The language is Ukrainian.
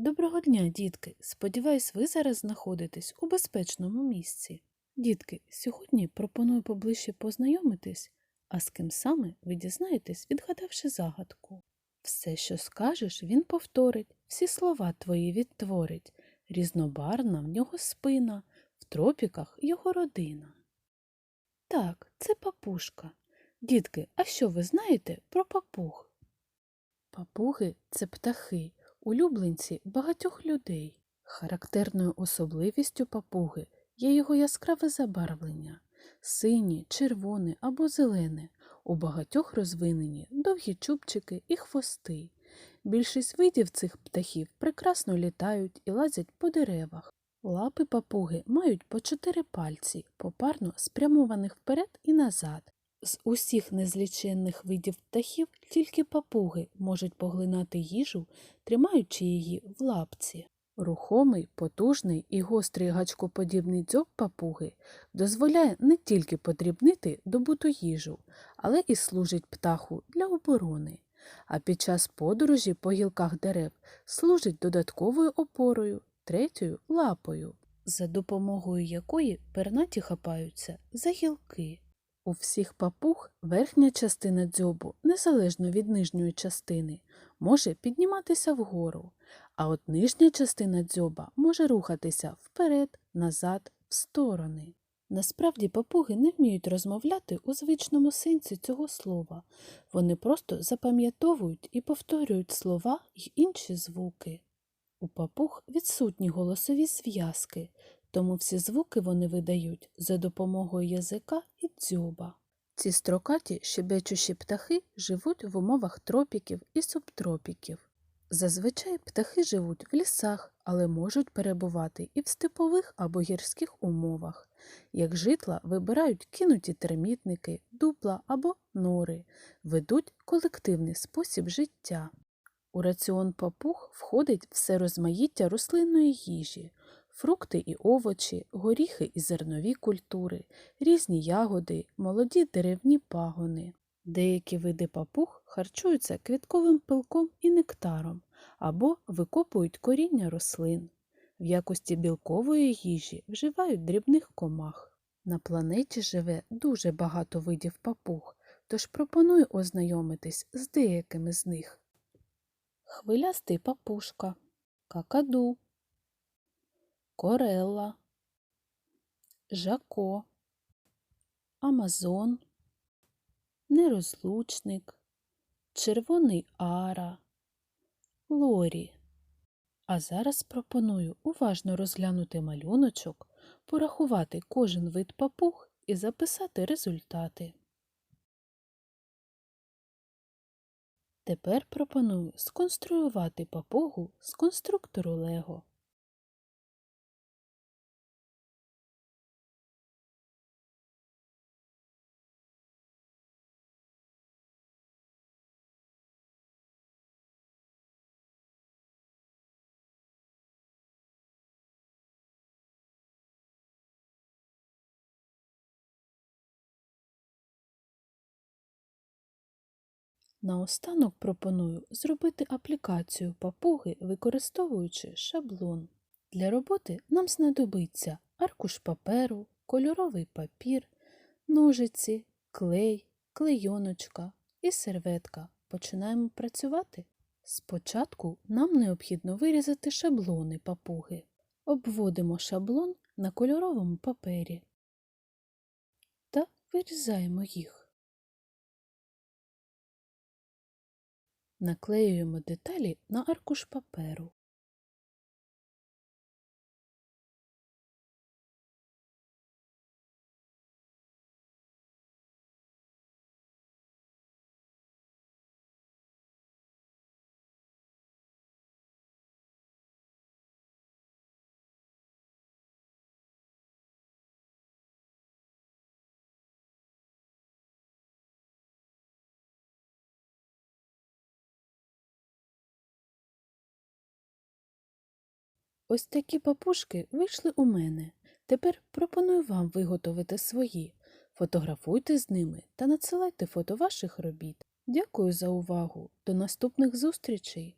Доброго дня, дітки! Сподіваюсь, ви зараз знаходитесь у безпечному місці. Дітки, сьогодні пропоную поближче познайомитись, а з ким саме ви дізнаєтесь, відгадавши загадку. Все, що скажеш, він повторить, всі слова твої відтворить. Різнобарна в нього спина, в тропіках його родина. Так, це папушка. Дітки, а що ви знаєте про папуг? Папуги це птахи, улюбленці багатьох людей. Характерною особливістю папуги є його яскраве забарвлення синє, червоне або зелене. У багатьох розвинені довгі чубчики і хвости. Більшість видів цих птахів прекрасно літають і лазять по деревах. Лапи папуги мають по чотири пальці, попарно спрямованих вперед і назад. З усіх незліченних видів птахів тільки папуги можуть поглинати їжу, тримаючи її в лапці. Рухомий, потужний і гострий гачкоподібний дзьоб папуги дозволяє не тільки подрібнити добуту їжу, але і служить птаху для оборони. А під час подорожі по гілках дерев служить додатковою опорою, третьою лапою, за допомогою якої пернаті хапаються за гілки. У всіх папуг верхня частина дзьобу, незалежно від нижньої частини, може підніматися вгору, а от нижня частина дзьоба може рухатися вперед, назад, в сторони. Насправді папуги не вміють розмовляти у звичному сенсі цього слова. Вони просто запам'ятовують і повторюють слова й інші звуки. У папуг відсутні голосові зв'язки, тому всі звуки вони видають за допомогою язика і дзьоба. Ці строкаті щебечущі птахи живуть в умовах тропіків і субтропіків. Зазвичай птахи живуть в лісах, але можуть перебувати і в степових або гірських умовах. Як житла вибирають кинуті термітники, дупла або нори, ведуть колективний спосіб життя. У раціон папуг входить все розмаїття рослинної їжі, фрукти і овочі, горіхи і зернові культури, різні ягоди, молоді деревні пагони. Деякі види папуг харчуються квітковим пилком і нектаром або викопують коріння рослин. В якості білкової їжі вживають дрібних комах. На планеті живе дуже багато видів папуг, тож пропоную ознайомитись з деякими з них. Хвилястий папушка, какаду, корелла, жако, амазон, нерозлучник, червоний ара, лорі. А зараз пропоную уважно розглянути малюночок, порахувати кожен вид папуг і записати результати. Тепер пропоную сконструювати папугу з конструктору Лего. Наостанок пропоную зробити аплікацію папуги, використовуючи шаблон. Для роботи нам знадобиться аркуш паперу, кольоровий папір, ножиці, клей, клейоночка і серветка. Починаємо працювати. Спочатку нам необхідно вирізати шаблони папуги. Обводимо шаблон на кольоровому папері та вирізаємо їх. Наклеюємо деталі на аркуш паперу. Ось такі папушки вийшли у мене. Тепер пропоную вам виготовити свої. Фотографуйте з ними та надсилайте фото ваших робіт. Дякую за увагу. До наступних зустрічей!